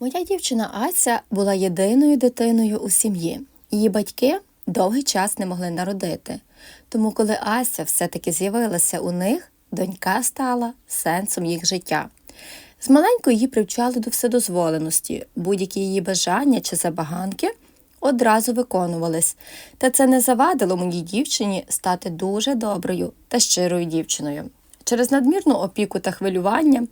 Моя дівчина Ася була єдиною дитиною у сім'ї. Її батьки довгий час не могли народити. Тому, коли Ася все-таки з'явилася у них, донька стала сенсом їх життя. З маленькою її привчали до вседозволеності, будь-які її бажання чи забаганки одразу виконувались, та це не завадило моїй дівчині стати дуже доброю та щирою дівчиною. Через надмірну опіку та хвилювання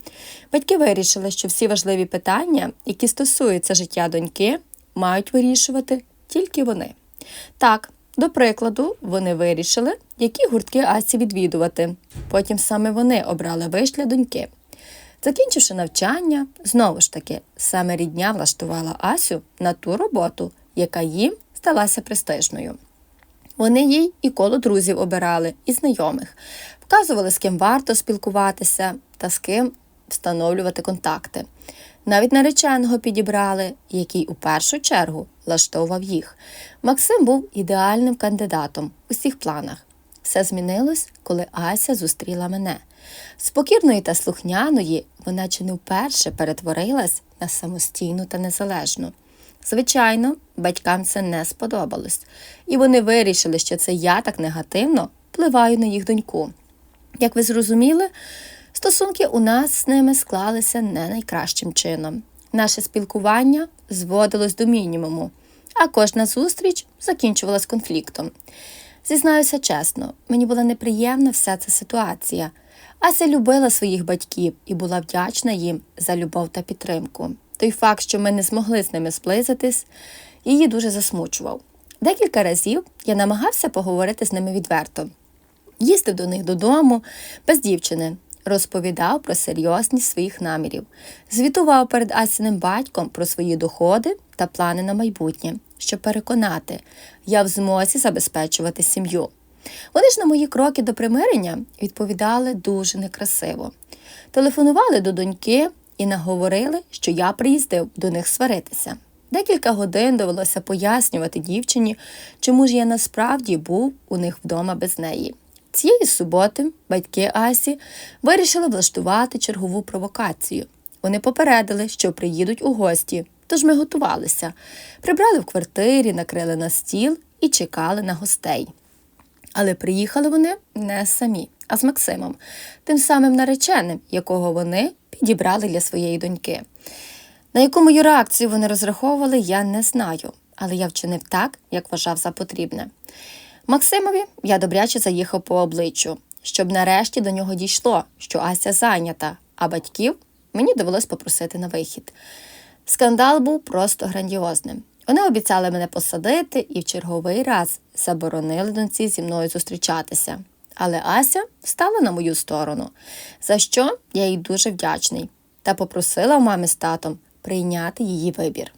батьки вирішили, що всі важливі питання, які стосуються життя доньки, мають вирішувати тільки вони. Так, до прикладу, вони вирішили, які гуртки Асі відвідувати. Потім саме вони обрали виш для доньки. Закінчивши навчання, знову ж таки, саме рідня влаштувала Асю на ту роботу, яка їм сталася престижною. Вони їй і коло друзів обирали, і знайомих, вказували, з ким варто спілкуватися та з ким встановлювати контакти. Навіть нареченого підібрали, який у першу чергу влаштовував їх. Максим був ідеальним кандидатом у всіх планах. Все змінилось, коли Ася зустріла мене. З покірної та слухняної вона чи не вперше перетворилась на самостійну та незалежну. Звичайно, батькам це не сподобалось, і вони вирішили, що це я так негативно впливаю на їх доньку. Як ви зрозуміли, стосунки у нас з ними склалися не найкращим чином. Наше спілкування зводилось до мінімуму, а кожна зустріч закінчувалась конфліктом. Зізнаюся чесно, мені була неприємна вся ця ситуація. Ася любила своїх батьків і була вдячна їм за любов та підтримку. Той факт, що ми не змогли з ними зблизитись, її дуже засмучував. Декілька разів я намагався поговорити з ними відверто. Їздив до них додому без дівчини, розповідав про серйозність своїх намірів, звітував перед Асіним батьком про свої доходи та плани на майбутнє, щоб переконати, я в змозі забезпечувати сім'ю. Вони ж на мої кроки до примирення відповідали дуже некрасиво. Телефонували до доньки і наговорили, що я приїздив до них сваритися. Декілька годин довелося пояснювати дівчині, чому ж я насправді був у них вдома без неї. Цієї суботи батьки Асі вирішили влаштувати чергову провокацію. Вони попередили, що приїдуть у гості, тож ми готувалися, прибрали в квартирі, накрили на стіл і чекали на гостей. Але приїхали вони не самі, а з Максимом, тим самим нареченим, якого вони підібрали для своєї доньки. На яку мою реакцію вони розраховували, я не знаю, але я вчинив так, як вважав за потрібне. Максимові я добряче заїхав по обличчю, щоб нарешті до нього дійшло, що Ася зайнята, а батьків мені довелось попросити на вихід. Скандал був просто грандіозним. Вони обіцяли мене посадити і в черговий раз заборонили доньці зі мною зустрічатися. Але Ася стала на мою сторону, за що я їй дуже вдячний, та попросила в мами з татом прийняти її вибір.